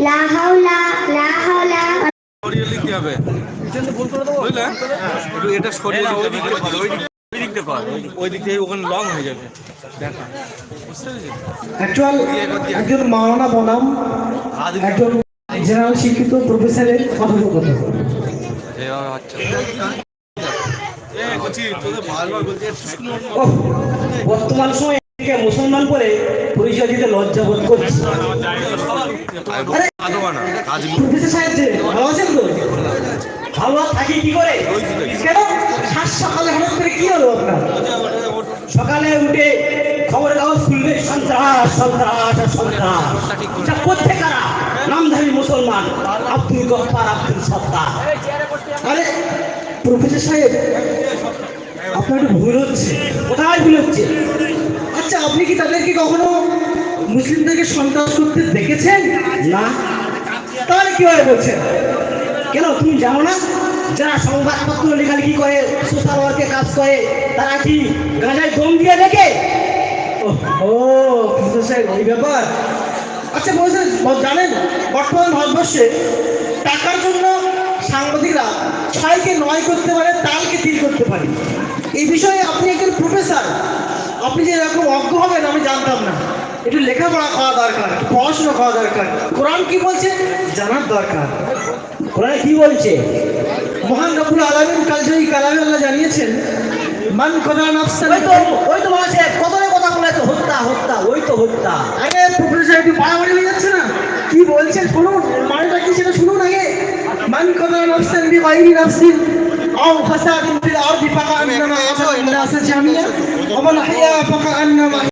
লা হাওলা লা হাওলা। সরিয়ে লিখতে হবে। বুঝলে? এটা সরিয়ে লিখতে হবে ওই দিক- ওই দিক দিয়ে কর। ওই- ওই দিক থেকে ওখানে লং হয়ে যাবে। দেখা। অ্যাকচুয়াল একজন মাওলানা বনাম একজন জেনারেল শিক্ষিত প্রফেসরের কথোপকথন বর্তমান সময়ে মুসলমান বলে পরিচয় দিতে লজ্জা বোধ করছি। আরে কাঁদবা না সাহেব ভালো আছেন তো? ভালো থাকি কি করে? কেন? সাত সকালে হঠাৎ করে কি হলো আপনার? সকালে উঠে খবরের কাগজ খুলবে সন্ত্রাস সন্ত্রাস আর সন্ত্রাস। এটা করছে কারা নামধারী মুসলমান আব্দুল গফার আব্দুল সত্তার। আরে প্রফেসর সাহেব আপনার একটু ভুল হচ্ছে। কোথায় ভুল হচ্ছে? আচ্ছা আপনি কি তাদেরকে কখনো মুসলিমদেরকে সন্ত্রাস করতে দেখেছেন? না? তাহলে কীভাবে বলছেন কেন তুমি জানো না? যারা সংবাদপত্র লেখালেখি করে সোশ্যাল ওয়ার্কে কাজ করে, তারা কি গাঁজায় দম দিয়ে দেখে ও এই ব্যাপার। আচ্ছা বলছেন জানেন, বর্তমান ভারতবর্ষে টাকার জন্য সাংবাদিকরা ছয়কে নয় করতে পারে, তালকে তিন করতে পারে। এই বিষয়ে আপনি একজন প্রফেসর আপনি যে এরকম অজ্ঞ হবেন, আমি জানতাম না। একটু লেখাপড়া করা দরকার একটু পড়াশোনা করা দরকার কোরআন কি বলছে জানার দরকার কোরআন কি বলছে মহান রব্বুল আলামিন কাল জয়ী কালামে আল্লাহ জানিয়েছেন মান কদা নাফসান ওই তো ওই তো বলছে কত কথা বলে তো হত্যা হত্যা ওই তো হত্যা আগে প্রফেসর একটু বাড়াবাড়ি হয়ে যাচ্ছে না কি বলছেন শুনুন মানেটা কি সেটা শুনুন আগে মান কদা নাফসান বি গায়রি নাফসিন আও ফাসাদিন ফিল আরদি ফাকান্নামা আসাল الناس جميعا ومن أحيا فكأنما